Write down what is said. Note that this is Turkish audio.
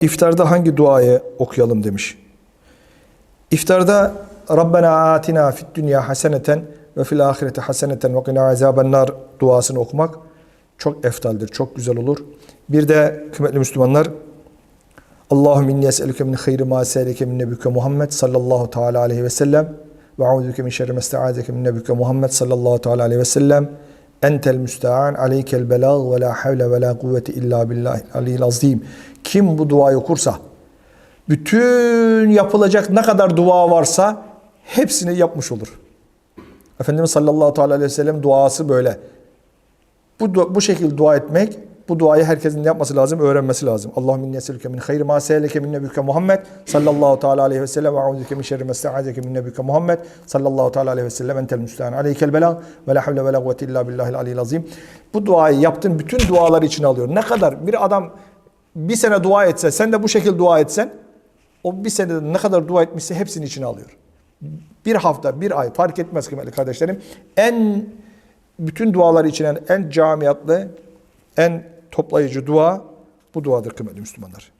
İftarda hangi duayı okuyalım demiş. İftarda Rabbena atina fid dünya haseneten ve fil ahireti haseneten ve qina azaben nar duasını okumak çok eftaldir, çok güzel olur. Bir de kıymetli Müslümanlar Allahümme inni es'elüke min hayri ma se'eleke min nebüke Muhammed sallallahu teala aleyhi ve sellem ve a'udüke min şerri mesta'azeke min nebüke Muhammed sallallahu teala aleyhi ve sellem entel müstean aleykel belag ve la havle ve la kuvvete illa billahil aliyyil azim. Kim bu duayı okursa bütün yapılacak ne kadar dua varsa hepsini yapmış olur. Efendimiz sallallahu aleyhi ve sellem duası böyle. Bu, bu şekilde dua etmek, bu duayı herkesin yapması lazım, öğrenmesi lazım. Allahümme inni eselüke min hayri ma se'eleke min nebüke Muhammed sallallahu teala aleyhi ve sellem ve a'udüke min şerri mesta'azeke min nebüke Muhammed sallallahu teala aleyhi ve sellem entel müstehan aleykel belag ve la havle ve la kuvvete illa billahil aliyyil azim. Bu duayı yaptığın bütün dualar için alıyor. Ne kadar bir adam bir sene dua etse, sen de bu şekilde dua etsen, o bir senede ne kadar dua etmişse hepsini içine alıyor. Bir hafta, bir ay fark etmez kıymetli kardeşlerim. En bütün dualar içinen en camiyatlı, en toplayıcı dua bu duadır kıymetli Müslümanlar.